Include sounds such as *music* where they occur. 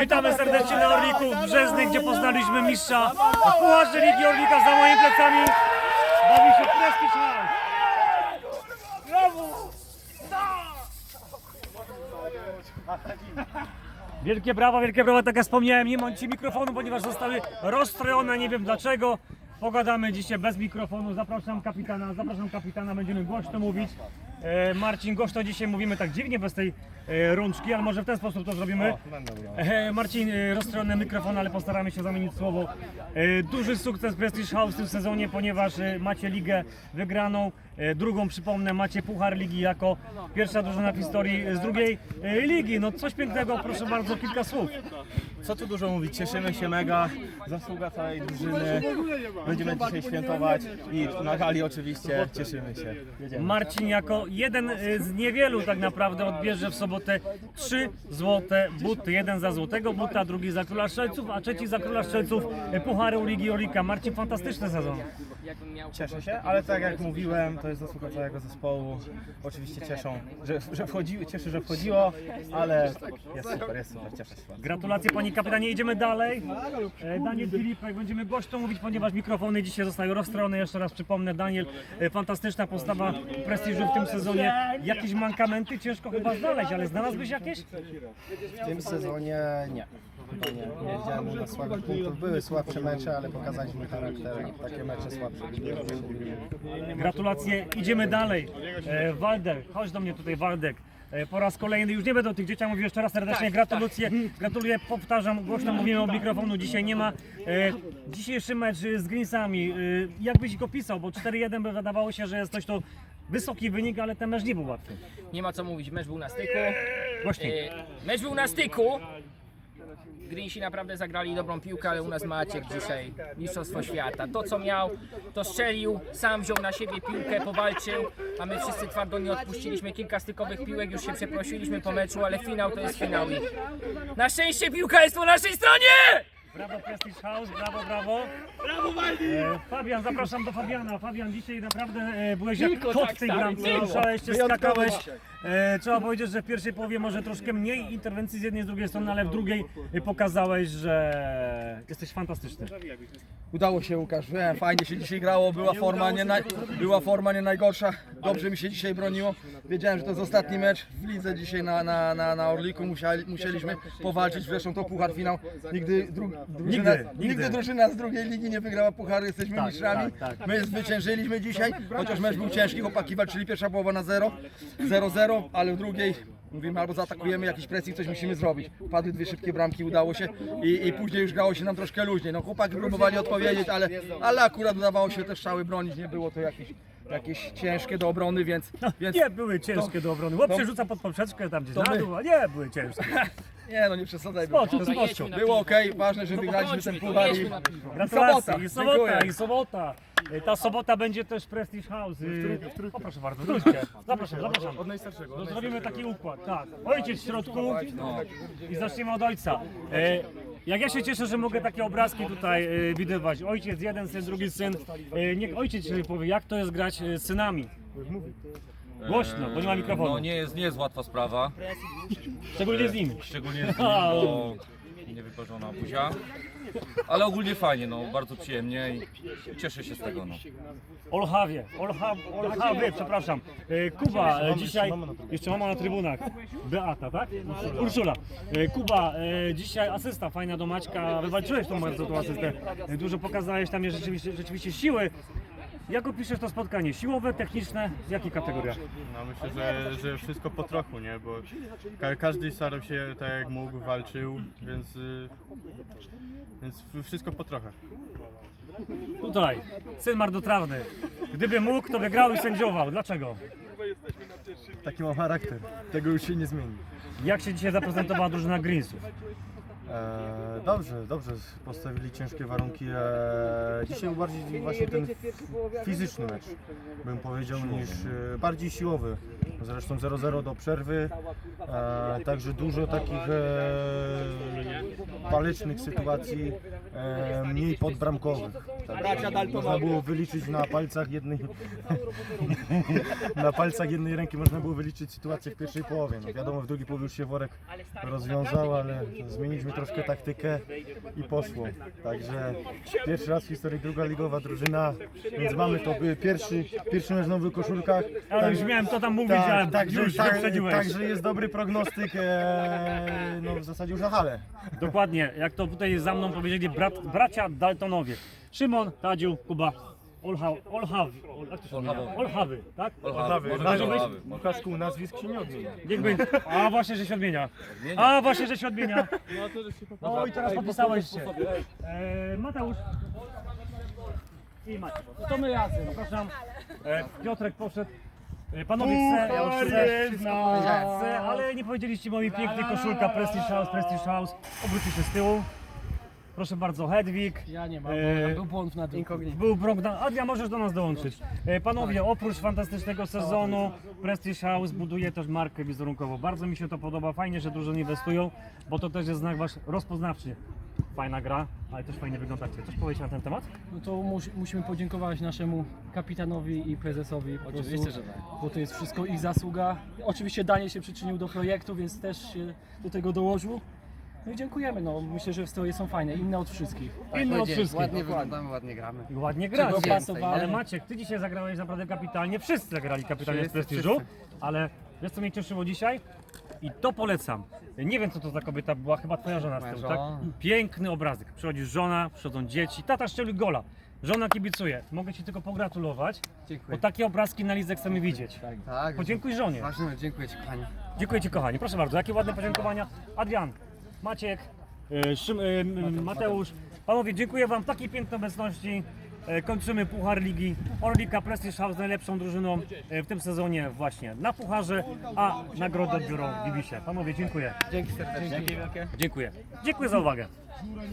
Witamy serdecznie na Orliku w Brzezny, gdzie poznaliśmy mistrza w Pucharze Ligi Orlika za moimi plecami. Bawi się Prestige House. Wielkie brawa, wielkie brawa, tak jak wspomniałem, nie mam ci mikrofonu, ponieważ zostały rozstrojone, nie wiem dlaczego. Pogadamy dzisiaj bez mikrofonu, zapraszam kapitana, zapraszam kapitana, będziemy głośno mówić. E, Marcin, głośno dzisiaj mówimy tak dziwnie bez tej e, rączki, ale może w ten sposób to zrobimy. E, Marcin, e, rozstrojony mikrofon, ale postaramy się zamienić słowo. E, Duży sukces Prestige House w tym sezonie, ponieważ e, macie ligę wygraną. E, Drugą, przypomnę, macie Puchar Ligi jako pierwsza drużyna w historii z drugiej e, ligi. No coś pięknego, proszę bardzo, kilka słów. Co tu dużo mówić, cieszymy się mega, zasługa całej drużyny, będziemy dzisiaj świętować i na gali oczywiście cieszymy się. Jedziemy. Marcin jako jeden e, z niewielu tak naprawdę odbierze w sobotę trzy złote buty. Jeden za złotego buta, drugi za króla strzelców, a trzeci za króla strzelców e, Pucharu Ligi Orlika. Marcin, fantastyczny sezon. Cieszę się, ale tak jak mówiłem, to jest zasługa całego zespołu. Oczywiście cieszą, że, że wchodziły, cieszę, że wchodziło, ale jest super, jest super, cieszę się bardzo. Gratulacje panie kapitanie, idziemy dalej. E, Daniel Filipek, będziemy głośno mówić, ponieważ mikrofony dzisiaj zostały rozstrojone. Jeszcze raz przypomnę, Daniel, e, fantastyczna postawa prestiżu w tym sezonie. Jakieś mankamenty ciężko chyba znaleźć, ale znalazłbyś jakieś? W tym sezonie nie. Chyba nie. Nie widziałem na słabych punktów. Były słabsze mecze, ale pokazaliśmy charakter. Takie mecze słabsze. Gratulacje, idziemy dalej. E, Waldek, chodź do mnie tutaj Waldek. E, Po raz kolejny, już nie będę o tych dzieciach mówił jeszcze raz serdecznie, gratulacje, gratuluję, powtarzam, głośno mówimy o mikrofonu, dzisiaj nie ma. E, dzisiejszy mecz z Greensami, e, jak byś ich opisał, bo 4-1 by wydawało się, że jest coś to wysoki wynik, ale ten mecz nie był łatwy. Nie ma co mówić, mecz był na styku. Głośniej. E, Mecz był na styku. Greensi naprawdę zagrali dobrą piłkę, ale u nas Maciek dzisiaj mistrzostwo świata. To co miał, to strzelił, sam wziął na siebie piłkę, powalczył, a my wszyscy twardo nie odpuściliśmy kilka stykowych piłek, już się przeprosiliśmy po meczu, ale finał to jest finał na szczęście piłka jest po naszej stronie! Brawo Prestige House, brawo, brawo. Brawo e, Fabian, zapraszam do Fabiana. Fabian, dzisiaj naprawdę e, byłeś jak Tylko kot tak w tej bramce. tylko. Ruszałeś się, skakałeś. E, trzeba powiedzieć, że w pierwszej połowie może troszkę mniej interwencji z jednej i z drugiej strony, ale w drugiej e, pokazałeś, że jesteś fantastyczny. Udało się Łukasz, Wiem, fajnie się dzisiaj grało, była forma nie, naj, była forma nie najgorsza, dobrze mi się dzisiaj broniło. Wiedziałem, że to jest ostatni mecz w lidze dzisiaj na, na, na, na Orliku, Musiali, musieliśmy powalczyć, zresztą to puchar finał. Nigdy, dru, drużyna, Nigdy, nigdy, nigdy. drużyna z drugiej ligi nie wygrała pucharu, jesteśmy Tak, mistrzami. tak, tak. My zwyciężyliśmy dzisiaj, chociaż mecz był ciężki, chłopaki walczyli pierwsza połowa na 0, 0-0, ale w drugiej Mówimy albo zaatakujemy jakiś pressing, coś musimy zrobić. Padły dwie szybkie bramki, udało się i, i później już grało się nam troszkę luźniej. No chłopaki próbowali odpowiedzieć, ale, ale akurat udawało się te strzały bronić, nie było to jakieś, jakieś ciężkie do obrony, więc, więc Nie były ciężkie do obrony. Chłop to- się rzuca pod poprzeczkę tam gdzieś na dół, a nie były ciężkie. *laughs* nie no nie przesadzaj. Spoczu, Było, spoczu. było ok, ważne, że wygraliśmy ten Pokończmy to, puchar i. Gratulacje. sobota. I sobota, Dziękuję. i sobota. E, Ta sobota będzie też Prestige House. E, O proszę bardzo, wróćcie. Zapraszam, zapraszam. Od najstarszego. No, zrobimy taki układ, tak. Ojciec w środku i zaczniemy od ojca. E, Jak ja się cieszę, że mogę takie obrazki tutaj e, widywać. Ojciec, jeden syn, drugi syn. E, Niech ojciec się powie, jak to jest grać e, z synami. Głośno, bo nie ma mikrofonu. No nie jest, nie jest łatwa sprawa, Szczególnie z nim. szczególnie z nim, *laughs* bo niewyparzona buzia. Ale ogólnie fajnie, no bardzo przyjemnie i cieszę się z tego. No. Olchawie, Olcha, Olchawy, przepraszam. E, Kuba e, dzisiaj, jeszcze mama na trybunach. Beata, tak? Urszula. E, Kuba, e, dzisiaj asysta fajna do Maćka. Wywalczyłeś tą bardzo tą asystę. E, Dużo pokazałeś, tam jest rzeczywiście, rzeczywiście siły. Jak opiszesz to spotkanie? Siłowe, techniczne? W jakich kategoriach? No myślę, że, że wszystko po trochu, nie? Bo ka każdy starał się tak jak mógł, walczył, więc, y, więc wszystko po trochę. Tutaj, syn marnotrawny. Gdyby mógł, to by grał i sędziował. Dlaczego? Taki mam charakter. Tego już się nie zmieni. Jak się dzisiaj zaprezentowała drużyna Greensów? E, dobrze, dobrze, postawili ciężkie warunki. E, dzisiaj był bardziej właśnie ten fizyczny mecz, bym powiedział, niż e, bardziej siłowy. Zresztą 0-0 do przerwy, e, także dużo takich e, walecznych sytuacji, e, mniej podbramkowych. Tak, można było wyliczyć na palcach jednej *laughs* na palcach jednej ręki można było wyliczyć sytuację w pierwszej połowie. No wiadomo, w drugiej połowie już się worek rozwiązał, ale zmieniliśmy troszkę taktykę i poszło. Także pierwszy raz w historii druga ligowa drużyna, więc mamy to by pierwszy, pierwszy mecz w nowych koszulkach. Ale już miałem to tam mówić, ale tak, także, już tak, wyprzedziłeś. także jest dobry prognostyk, e, no w zasadzie już na halę. Dokładnie, jak to tutaj za mną powiedzieli brat, bracia Daltonowie. Szymon, Tadziu, Kuba. Olha, Olhawy, Ol- jak to się odmienia? Olhawy, tak? Olhawy, może Może być być? Olhawy, może. Łukaszku, nazwisk się nie odmienia. Niech będzie. A właśnie, że się odmienia. A właśnie, że się odmienia. No i teraz podpisałeś się. E, Mateusz. I Maciej. To my razem. Zapraszam. E, Piotrek poszedł. E, Panowie chcę, ja już chcę, chcę, ale nie powiedzieliście mojej pięknej koszulka Prestige House, Prestige House. Obróćcie się z tyłu. Proszę bardzo, Hedwig. Ja nie mam, E, był błąd na dół. Był Brogdan. Adria, możesz do nas dołączyć. E, Panowie, oprócz fantastycznego sezonu, Prestige House buduje też markę wizerunkową. Bardzo mi się to podoba. Fajnie, że dużo inwestują, bo to też jest znak wasz rozpoznawczy. Fajna gra, ale też fajnie wyglądacie. Coś powiedzieć na ten temat? No to mus, musimy podziękować naszemu kapitanowi i prezesowi. Po Oczywiście, że tak. Bo to jest wszystko ich zasługa. Oczywiście Daniel się przyczynił do projektu, więc też się do tego dołożył. No i dziękujemy. No, myślę, że stroje są fajne, inne od wszystkich. Inne od wszystkich. Ładnie wyglądamy, ładnie gramy. I ładnie grać. Czego pasowali. Ale Maciek, ty dzisiaj zagrałeś naprawdę kapitalnie. Wszyscy zagrali kapitalnie z prestiżu, ale wiesz co mnie cieszyło dzisiaj? I to polecam. Nie wiem co to za kobieta była, chyba twoja żona z Moja tyłu, tak? żona. Piękny obrazek. Przychodzi żona, przychodzą dzieci, tata szczeli gola. Żona kibicuje. Mogę ci tylko pogratulować, bo Dziękuję. takie obrazki na lidze chcemy widzieć. Tak, Podziękuj żonie. ważne, dziękuję Ci kochani. Dziękuję Ci kochani. Proszę bardzo, jakie ładne podziękowania. Adrian, Maciek, e, Szym, e, Mateusz. Panowie, dziękuję Wam takiej pięknej obecności. E, Kończymy Puchar Ligi. Orlika Prestige House najlepszą drużyną e, w tym sezonie właśnie na Pucharze, a nagrodę odbiorą w Gibisie. Panowie, dziękuję. Dzięki serdecznie. Dziękuję. Dziękuję za uwagę.